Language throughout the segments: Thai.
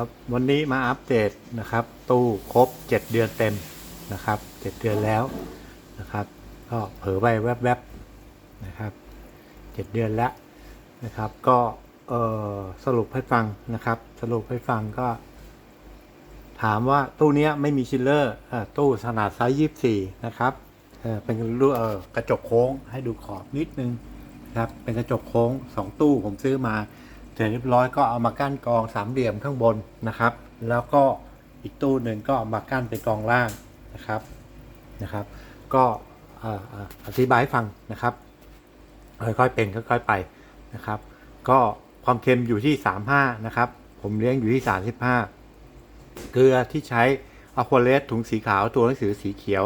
ครับวันนี้มาอัปเดตนะครับ ตู้ครบ 7 เดือนเต็มนะครับ 7 เดือนแล้วนะครับ ก็เผลอไปแวบๆนะครับ 7 เดือนแล้วนะครับ ก็เออสรุปให้ฟังนะครับ สรุปให้ฟังก็ ถามว่าตู้นี้ไม่มีชิลเลอร์ตู้ขนาดไซส์ยี่สี่นะครับเออเป็นรูเออกระจกโค้งให้ดูขอบนิดนึงนะครับ เป็นกระจกโค้งสองตู้ผมซื้อมา เสร็จเรียบร้อยก็เอามากั้นกองสามเหลี่ยมข้างบนนะครับ แล้วก็อีกตู้หนึ่งก็เอามากั้นเป็นกองล่างนะครับนะครับ ก็อธิบายให้ฟังนะครับค่อยๆเป็นค่อยๆไปนะครับ ก็ความเค็มอยู่ที่ 35 นะครับ ผมเลี้ยงอยู่ที่ 35 เกลือที่ใช้อะควาเลสถุงสีขาวตัวหนังสือสีเขียว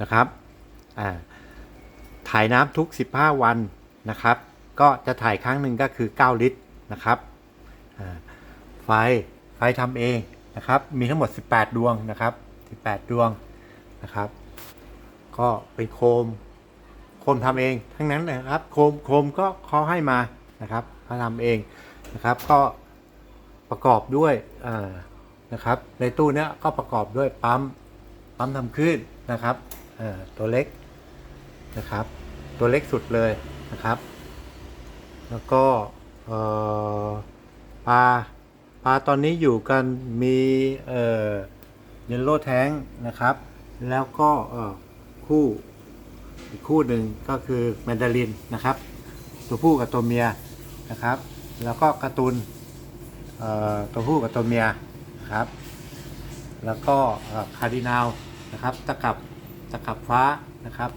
นะครับอ่าถ่ายน้ำทุก 15 วันนะครับ ก็จะถ่ายครั้งหนึ่งก็คือ 9 ลิตร นะครับไฟไฟทำเองนะครับ มีทั้งหมด 18 ดวงนะครับ 18 ดวงนะครับ ก็เป็นโคม โคมทำเองทั้งนั้นนะครับ โคมโคมก็เขาให้มานะครับเขาทำเองนะครับ ก็ประกอบด้วยนะครับ ในตู้เนี้ยก็ประกอบด้วยปั๊มปั๊มทำคลื่นนะครับตัวเล็กนะครับ ตัวเล็กสุดเลยนะครับ แล้วก็ เอ่อปลาปลาตอนนี้อยู่กันมีเอ่อเยลโล่แท้งนะครับ แล้วก็เอ่อคู่อีกคู่หนึ่งก็คือแมนดารินนะครับ ตัวผู้กับตัวเมียนะครับ แล้วก็การ์ตูนเอ่อตัวผู้กับตัวเมียนะครับ แล้วก็คาร์ดินาลนะครับตะกับตะกับฟ้านะครับ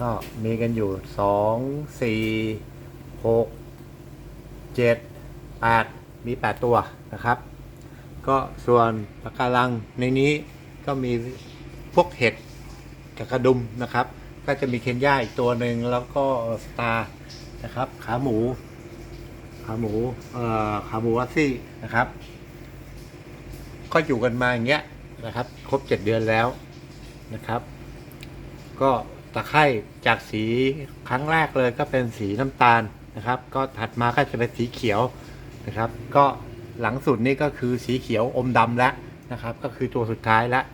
ก็มีกันอยู่สองสี่หก เจ็ดแปดมีแปดตัวนะครับ ก็ส่วนปะการังในนี้ก็มีพวกเห็ดกับกระดุมนะครับ ก็จะมีเคนย่าอีกตัวหนึ่งแล้วก็สตาร์นะครับ ขาหมู ขาหมูเอ่อขาหมูวัซซี่นะครับ ก็อยู่กันมาอย่างเงี้ยนะครับ ครบเจ็ดเดือนแล้วนะครับ ก็ตะไคร่จากสีครั้งแรกเลยก็เป็นสีน้ำตาล นะครับ ก็ถัดมาก็จะเป็นสีเขียวนะครับ ก็หลังสุดนี่ก็คือสีเขียวอมดำแล้วนะครับ ก็คือตัวสุดท้ายแล้ว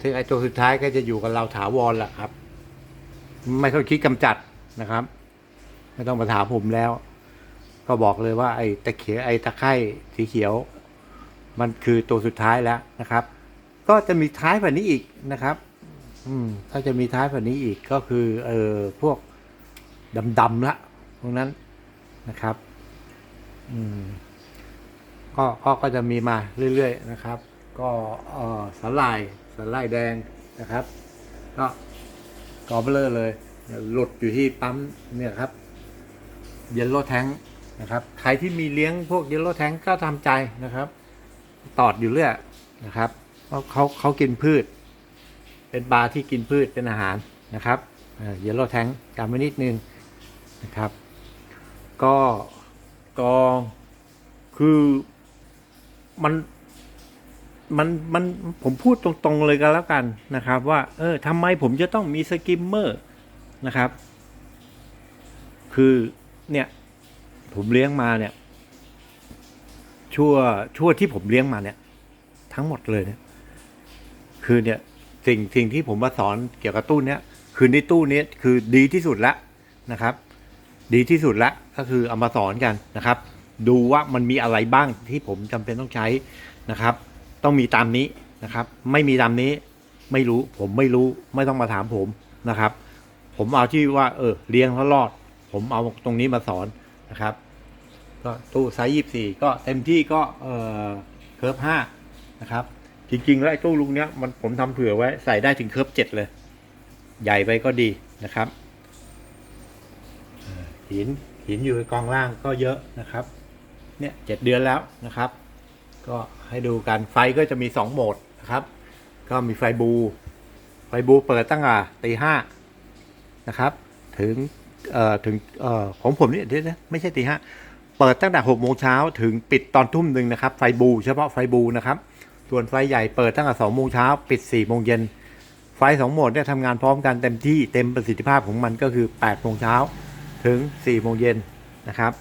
ซึ่งไอ้ตัวสุดท้ายก็จะอยู่กับเราถาวรแหละครับ ไม่ต้องคิดกำจัดนะครับ ไม่ต้องมาถามผมแล้ว ก็บอกเลยว่าไอ้ตะเขียวไอ้ตะไคร่สีเขียว มันคือตัวสุดท้ายแล้วนะครับ ก็จะมีท้ายแบบนี้อีกนะครับ อืมก็จะมีท้ายแบบนี้อีกก็คือ เออพวกดำๆละพวกนั้น นะครับอืมก็ก็ก็จะมีมาเรื่อยๆนะครับ ก็เออสาลายสาลายแดงนะครับ ก็กอเบลอเลยหลุดอยู่ที่ปั๊มเนี่ยครับเยลโล่แทงนะครับใครที่มีเลี้ยงพวกเยลโล่แทงก็ทำใจนะครับ ตอดอยู่เรื่อยนะครับเพราะเขาเขากินพืช เป็นปลาที่กินพืชเป็นอาหารนะครับเยลโล่แทงจำไว้นิดนึงนะครับ ก็กองคือมันมันมันผมพูดตรงๆเลยกันแล้วกันนะครับ ว่า เออทำไมผมจะต้องมีสกิมเมอร์นะครับ คือเนี่ย ผมเลี้ยงมาเนี่ย ชั่วชั่วที่ผมเลี้ยงมาเนี่ย ทั้งหมดเลยเนี่ย คือเนี่ยสิ่งสิ่งที่ผมมาสอนเกี่ยวกับตู้เนี้ยคือในตู้นี้คือดีที่สุดละนะครับ ดีที่สุดละก็คือเอามาสอนกันนะครับ ดูว่ามันมีอะไรบ้างที่ผมจำเป็นต้องใช้นะครับ ต้องมีตามนี้นะครับ ไม่มีตามนี้ไม่รู้ผมไม่รู้ไม่ต้องมาถามผมนะครับ ผมเอาที่ว่า เออเลี้ยงแล้วรอด ผมเอาตรงนี้มาสอนนะครับก็ตู้ไซส์ยี่สี่ก็เต็มที่ก็เออเคิร์ฟห้านะครับ จริงๆแล้วไอ้ตู้ลุงเนี้ยมันผมทำเผื่อไว้ใส่ได้ถึงเคิร์ฟเจ็ดเลย ใหญ่ไปก็ดีนะครับ หินหินอยู่ในกองล่างก็เยอะนะครับ เนี่ยเจ็ดเดือนแล้วนะครับ ก็ให้ดูกันไฟก็จะมีสองโหมดนะครับ ก็มีไฟบู ไฟบูเปิดตั้งแต่ตีห้านะครับ ถึงเอ่อถึงเอ่อของผมนี่เดี๋ยวนะไม่ใช่ตีห้าเปิดตั้งแต่หกโมงเช้าถึงปิดตอนทุ่มหนึ่งนะครับ ไฟบู เฉพาะไฟบูนะครับ ส่วนไฟใหญ่เปิดตั้งแต่สองโมงเช้าปิดสี่โมงเย็นไฟสองโหมดเนี่ยทำงานพร้อมกันเต็มที่เต็มประสิทธิภาพของมันก็คือ8โมงเช้า ถึง4โมงเย็นนะครับ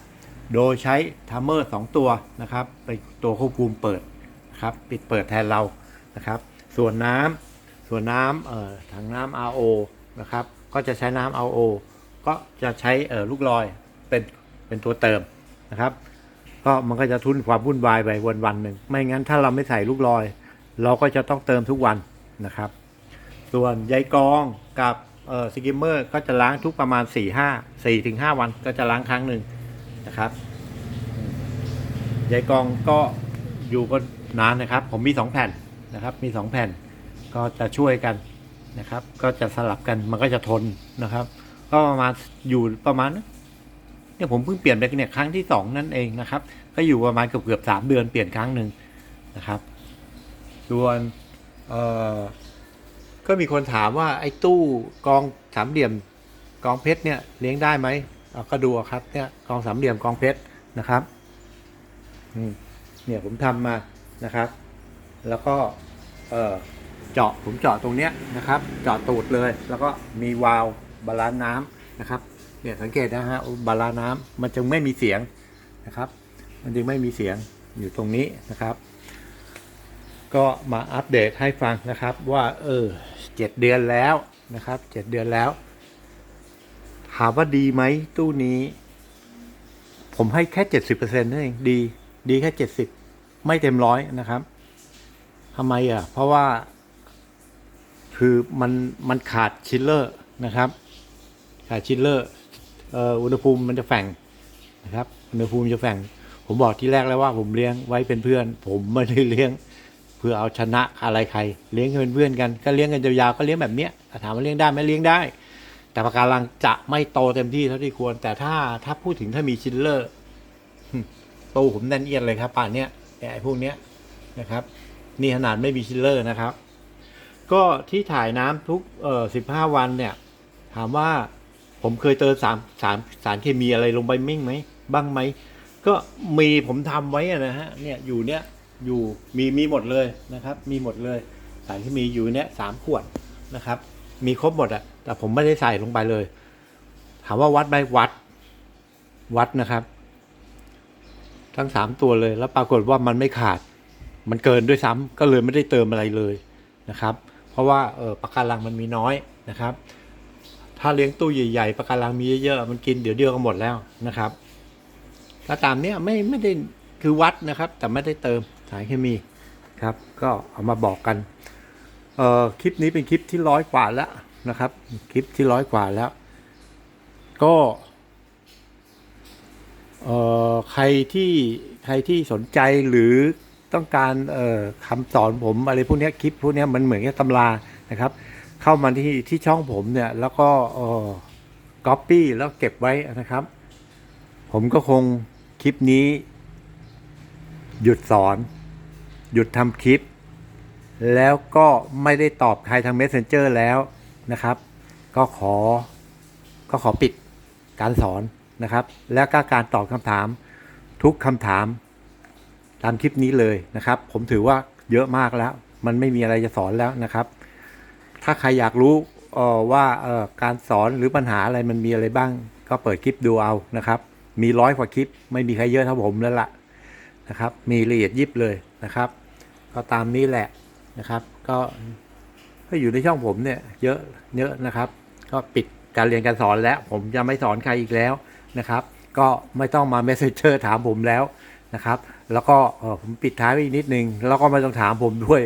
โดยใช้ทัมเมอร์ 2 ตัวนะครับเป็นตัวควบคุมเปิดนะครับปิดเปิดแทนเรานะครับ ส่วนน้ำส่วนน้ำเอ่อถังน้ำ RO นะครับ ก็จะใช้น้ำ RO ก็จะใช้เอ่อลูกลอยเป็นเป็นตัวเติมนะครับก็มันก็จะทุนความวุ่นวายไปวันวันหนึ่งไม่งั้นถ้าเราไม่ใส่ลูกลอย เราก็จะต้องเติมทุกวันนะครับ ส่วนใยกรองกับ เออสกิมเมอร์ก็จะล้างทุกประมาณ4 5 4ถึง5วันก็จะล้างครั้งหนึ่งนะครับอืมใยกองก็อยู่ก็นานนะครับ ผมมี2แผ่นนะครับ มี2แผ่นก็จะช่วยกันนะครับ ก็จะสลับกันมันก็จะทนนะครับ ก็ประมาณอยู่ประมาณเนี่ยผมเพิ่งเปลี่ยนไปเนี่ยครั้งที่สองนั่นเองนะครับ ก็อยู่ประมาณเกือบเกือบสามเดือนเปลี่ยนครั้งหนึ่งนะครับส่วนเอ่อ ก็มีคนถามว่าไอ้ตู้กองสามเหลี่ยมกองเพชรเนี่ยเลี้ยงได้ไหมเอาก็ดูครับเนี่ยกองสามเหลี่ยมกองเพชรนะครับเนี่ยผมทำมานะครับ แล้วก็เออเจาะผมเจาะตรงเนี้ยนะครับ เจาะตูดเลย แล้วก็มีวาล์วบาลานซ์น้ำนะครับ เนี่ยสังเกตนะฮะบาลานซ์น้ำมันจึงไม่มีเสียงนะครับ มันจึงไม่มีเสียงอยู่ตรงนี้นะครับ ก็มาอัปเดตให้ฟังนะครับว่า เออ จ็ดเดือนแล้วนะครับเจ็ดเดือนแล้ว ถามว่าดีไหมตู้นี้ ผมให้แค่เจ็ดสิบเปอร์เซ็นต์นั่นเองดี ดีแค่เจ็ดสิบไม่เต็มร้อยนะครับทำไมอะ เพราะว่า คือมันมันขาดชิลเลอร์นะครับ ขาดชิลเลอร์อุณหภูมิมันจะแฝงนะครับอุณหภูมิจะแฝงผมบอกที่แรกแล้วว่าผมเลี้ยงไว้เป็นเพื่อน ผมไม่ได้เลี้ยง เพื่อเอาชนะอะไรใคร เลี้ยงให้เป็นเพื่อนกันก็เลี้ยงกันยาวๆก็เลี้ยงแบบเนี้ยถามว่าเลี้ยงได้ไหมเลี้ยงได้ แต่ปะการังจะไม่โตเต็มที่เท่าที่ควร แต่ถ้าถ้าพูดถึงถ้ามีชิลเลอร์โตผมแน่นเอียดเลยครับป่านเนี้ยไอ้พวกเนี้ยนะครับ นี่ขนาดไม่มีชิลเลอร์นะครับ ก็ที่ถ่ายน้ำทุกเอ่อสิบห้าวันเนี่ย ถามว่าผมเคยเติมสารสารสารเคมีอะไรลงไปมิ่งไหมบ้างไหมก็มีผมทำไว้อะนะฮะเนี่ยอยู่เนี้ย อยู่มีมีหมดเลยนะครับ มีหมดเลย สารที่มีอยู่เนี้ยสามขวดนะครับ มีครบหมดอะแต่ผมไม่ได้ใส่ลงไปเลย ถามว่าวัดไหมวัดวัดนะครับ ทั้งสามตัวเลยแล้วปรากฏว่ามันไม่ขาด มันเกินด้วยซ้ำก็เลยไม่ได้เติมอะไรเลยนะครับ เพราะว่าเออปะการังมันมีน้อยนะครับ ถ้าเลี้ยงตู้ใหญ่ๆปะการังมีเยอะๆมันกินเดี๋ยวเดียวก็หมดแล้วนะครับก็ตามเนี้ยไม่ไม่ได้คือวัดนะครับ แต่ไม่ได้เติม สารเคมีครับ ก็เอามาบอกกันเอ่อคลิปนี้เป็นคลิปที่ร้อยกว่าแล้วนะครับ คลิปที่ร้อยกว่าแล้ว ก็เอ่อใครที่ใครที่สนใจหรือต้องการเอ่อคำสอนผมอะไรพวกนี้คลิปพวกนี้มันเหมือนกับตำรานะครับ เข้ามาที่ที่ช่องผมเนี่ยแล้วก็เอ่อก๊อปปี้แล้วเก็บไว้นะครับ ผมก็คงคลิปนี้ หยุดสอน หยุดทำคลิป แล้วก็ไม่ได้ตอบใครทาง Messenger แล้วนะครับ ก็ขอก็ขอปิดการสอนนะครับ แล้วก็การตอบคำถามทุกคำถามตามคลิปนี้เลยนะครับ ผมถือว่าเยอะมากแล้ว มันไม่มีอะไรจะสอนแล้วนะครับ ถ้าใครอยากรู้ว่าการสอนหรือปัญหาอะไรมันมีอะไรบ้าง ก็เปิดคลิปดูเอานะครับ มีร้อยกว่าคลิป ไม่มีใครเยอะเท่าผมแล้วล่ะนะครับ มีละเอียดยิบเลยนะครับ ก็ตามนี้แหละนะครับ ก็ก็อยู่ในช่องผมเนี่ย เยอะเยอะนะครับ ก็ปิดการเรียนการสอนแล้ว ผมจะไม่สอนใครอีกแล้วนะครับ ก็ไม่ต้องมา messenger ถามผมแล้วนะครับ แล้วก็ผมปิดท้ายไว้อีกนิดนึง แล้วก็ไม่ต้องถามผมด้วย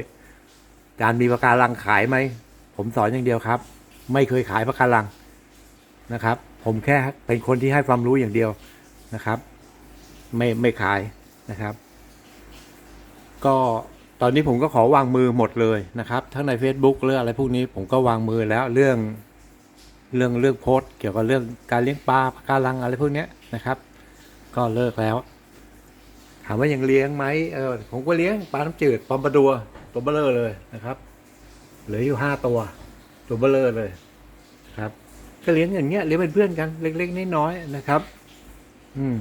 การมีประการังขายไหม ผมสอนอย่างเดียวครับ ไม่เคยขายประการังนะครับ ผมแค่เป็นคนที่ให้ความรู้อย่างเดียวนะครับ ไม่ไม่ขายนะครับ ก็ ตอนนี้ผมก็ขอวางมือหมดเลยนะครับ ทั้งใน Facebook เรื่องอะไรพวกนี้ผมก็วางมือแล้วเรื่องเรื่องเรื่องโพสเกี่ยวกับเรื่องการเลี้ยงปลาการลังอะไรพวกนี้นะครับ ก็เลิกแล้ว ถามว่ายังเลี้ยงไหมเออผมก็เลี้ยงปลาน้ำจืดปลาปลาดัวตัวเบลอเลยนะครับเหลืออยู่ห้าตัวตัวเบลอเลยครับ ก็เลี้ยงอย่างเงี้ยเลี้ยงเป็นเพื่อนกันเล็กๆน้อยๆนะครับ อืม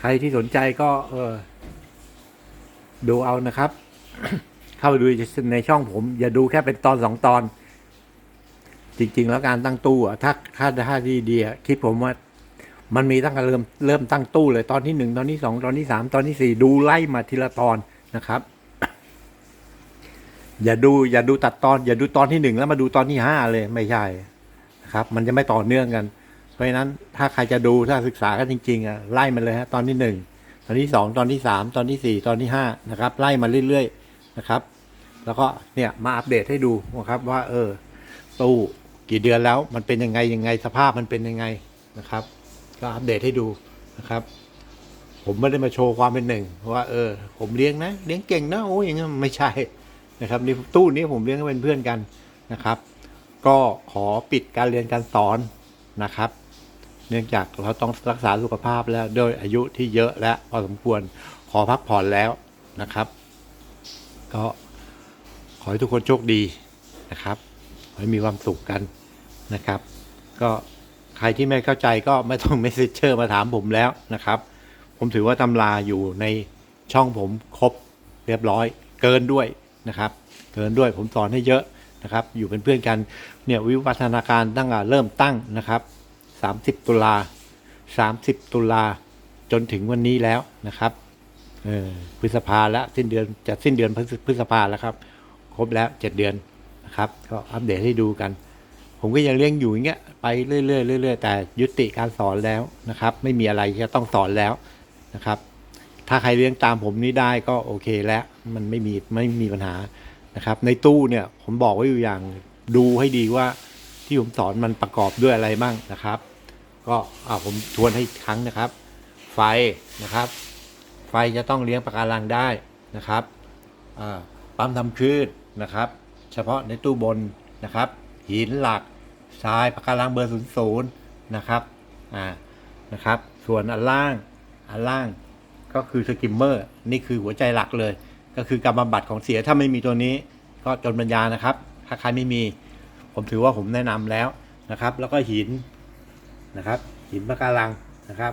ใครที่สนใจก็ เออดูเอานะครับ เข้าไปดูในช่องผม อย่าดูแค่เป็นตอนสองตอน จริง ๆ แล้วการตั้งตู้อะถ้าถ้าถ้าดีดีๆอะคลิปผมว่า มันมีตั้งแต่เริ่มเริ่มตั้งตู้เลยตอนที่หนึ่งตอนที่สองตอนที่สามตอนที่สี่ดูไล่มาทีละตอนนะครับ อย่าดู อย่าดูตัดตอน อย่าดูตอนที่หนึ่งแล้วมาดูตอนที่ห้าเลยไม่ใช่นะครับ มันจะไม่ต่อเนื่องกัน เพราะฉะนั้นถ้าใครจะดูถ้าศึกษากันจริงๆอะไล่มันเลยฮะตอนที่หนึ่งตอนที่สองตอนที่สามตอนที่สี่ตอนที่ห้านะครับ ไล่มาเรื่อยๆ นะครับ แล้วก็เนี่ยมาอัปเดตให้ดูนะครับว่าเออตู้กี่เดือนแล้วมันเป็นยังไงยังไงสภาพมันเป็นยังไงนะครับ ก็อัปเดตให้ดูนะครับ ผมไม่ได้มาโชว์ความเป็นหนึ่งว่าเออ ผมเลี้ยงนะเลี้ยงเก่งนะโอ้ยอย่างเงี้ยไม่ใช่นะครับนี่ตู้นี้ผมเลี้ยงเป็นเพื่อนกันนะครับ ก็ขอปิดการเรียนการสอนนะครับ เนื่องจากเราต้องรักษาสุขภาพแล้วด้วยอายุที่เยอะและพอสมควรขอพักผ่อนแล้วนะครับ ก็ขอให้ทุกคนโชคดีนะครับ ขอให้มีความสุขกันนะครับ ก็ใครที่ไม่เข้าใจก็ไม่ต้องเมสเซจเชอร์มาถามผมแล้วนะครับ ผมถือว่าตำราอยู่ในช่องผมครบเรียบร้อย เกินด้วยนะครับ เกินด้วยผมสอนให้เยอะนะครับ อยู่เป็นเพื่อนกันเนี่ยวิวัฒนาการตั้งแต่เริ่มตั้งนะครับ 30 ตุลา 30 ตุลาจนถึงวันนี้แล้วนะครับ เออพฤษภาแล้วสิ้นเดือนจะสิ้นเดือนพฤษภาแล้วครับ ครบแล้ว7เดือนนะครับ ก็อัปเดตให้ดูกัน ผมก็ยังเลี้ยงอยู่อย่างเงี้ยไปเรื่อยๆเรื่อยๆแต่ยุติการสอนแล้วนะครับ ไม่มีอะไรที่จะต้องสอนแล้วนะครับ ถ้าใครเลี้ยงตามผมนี่ได้ก็โอเคแล้วมันไม่มีไม่มีปัญหานะครับ ในตู้เนี่ยผมบอกไว้อยู่อย่างดูให้ดีว่าที่ผมสอนมันประกอบด้วยอะไรบ้างนะครับ ก็อ่าผมทวนให้ครั้งนะครับ ไฟนะครับ ไฟจะต้องเลี้ยงปะการังได้นะครับปั๊มทำคลื่นนะครับ เฉพาะในตู้บนนะครับ หินหลักทรายปะการังเบอร์ศูนย์ศูนย์นะครับอ่านะครับ ส่วนอันล่างอันล่างก็คือสกิมเมอร์นี่คือหัวใจหลักเลย ก็คือการบำบัดของเสียถ้าไม่มีตัวนี้ ก็จนปัญญานะครับ ถ้าใครไม่มี ผมถือว่าผมแนะนำแล้วนะครับ แล้วก็หินนะครับ หินปะการังนะครับ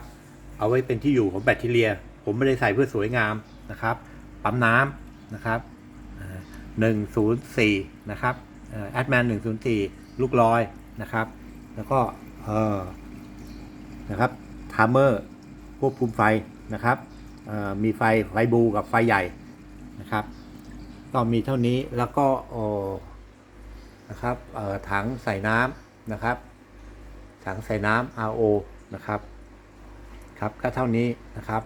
เอาไว้เป็นที่อยู่ของแบคทีเรีย ผมไม่ได้ใส่เพื่อสวยงามนะครับ ปั๊มน้ำนะครับหนึ่งศูนย์สี่นะครับแอดแมนหนึ่งศูนย์สี่ลูกลอยนะครับ แล้วก็เออนะครับทามเมอร์ควบคุมไฟนะครับมีไฟไฟบูกับไฟใหญ่นะครับก็มีเท่านี้แล้วก็นะครับถังใส่น้ำนะครับ ถังใส่น้ำ RO นะครับ ครับก็เท่านี้นะครับ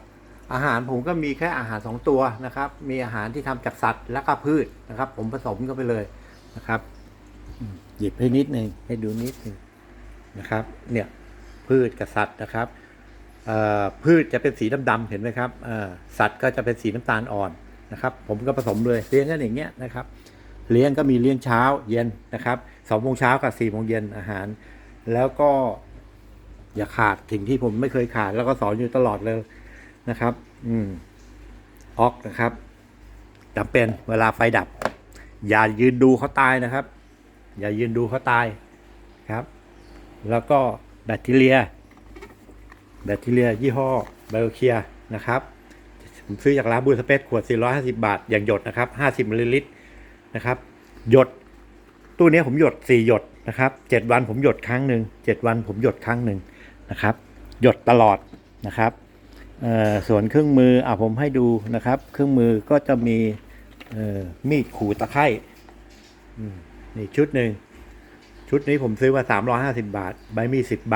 อาหารผมก็มีแค่อาหารสองตัวนะครับ มีอาหารที่ทำจากสัตว์และก็พืชนะครับ ผมผสมเข้าไปเลยนะครับหยิบให้นิดหนึ่งให้ดูนิดหนึ่งนะครับ เนี่ยพืชกับสัตว์นะครับพืชจะเป็นสีดำๆเห็นไหมครับสัตว์ก็จะเป็นสีน้ำตาลอ่อนนะครับ ผมก็ผสมเลยเลี้ยงกันอย่างเงี้ยนะครับ เลี้ยงก็มีเลี้ยงเช้าเย็นนะครับสองโมงเช้ากับสี่โมงเย็นอาหาร แล้วก็อย่าขาดสิ่งที่ผมไม่เคยขาดแล้วก็สอนอยู่ตลอดเลย นะครับ อืมออกนะครับจำเป็นเวลาไฟดับ อย่ายืนดูเขาตายนะครับ อย่ายืนดูเขาตายครับ แล้วก็แบคทีเรีย แบคทีเรีย ยี่ห้อไบโอเคียนะครับผมซื้อจากร้านบูสเปซขวด 450 บาท อย่างหยดนะครับ 50มิลลิลิตรนะครับ หยด ตู้นี้ผมหยด 4 หยดนะครับ 7 วันผมหยดครั้งหนึ่ง7วันผมหยดครั้งหนึ่งนะครับ หยดตลอดนะครับ ส่วนเครื่องมืออะผมให้ดูนะครับ เครื่องมือก็จะมีมีดขูดตะไคร่นี่ชุดหนึ่งชุดนี้ผมซื้อมา350บาท ใบมีด10ใบ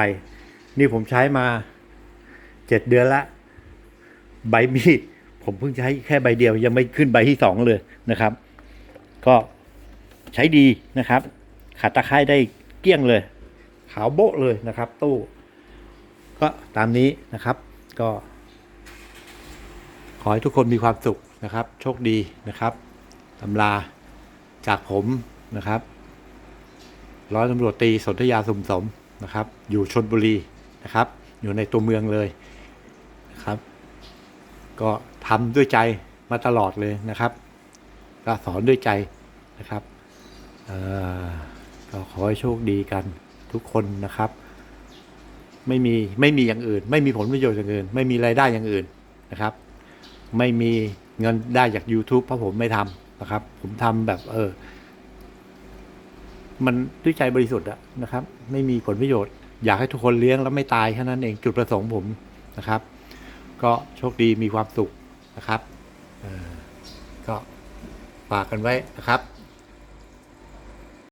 นี่ผมใช้มา7เดือนละ ใบมีดผมเพิ่งใช้แค่ใบเดียวยังไม่ขึ้นใบที่สองเลยนะครับ ก็ใช้ดีนะครับขัดตะไคร้ได้เกลี้ยงเลย ขาวโบ๊ะเลยนะครับ ตู้ ก็ตามนี้นะครับ ก็ ขอให้ทุกคนมีความสุขนะครับ โชคดีนะครับตำราจากผมนะครับ ร้อยตำรวจตรีสนธยาสุมสมนะครับ อยู่ชนบุรีนะครับ อยู่ในตัวเมืองเลยนะครับ ก็ทำด้วยใจมาตลอดเลยนะครับก็สอนด้วยใจนะครับเอ่อก็ขอให้โชคดีกันทุกคนนะครับ ไม่มีไม่มีอย่างอื่น ไม่มีผลประโยชน์อย่างอื่น ไม่มีรายได้อย่างอื่นนะครับ ไม่มีเงินได้จาก YouTube เพราะผมไม่ทำนะครับ ผมทำแบบเออ มันด้วยใจบริสุทธิ์อะนะครับ ไม่มีผลประโยชน์ อยากให้ทุกคนเลี้ยงแล้วไม่ตายแค่นั้นเองจุดประสงค์ผมนะครับ ก็โชคดีมีความสุขนะครับออก็ฝากกันไว้นะครับ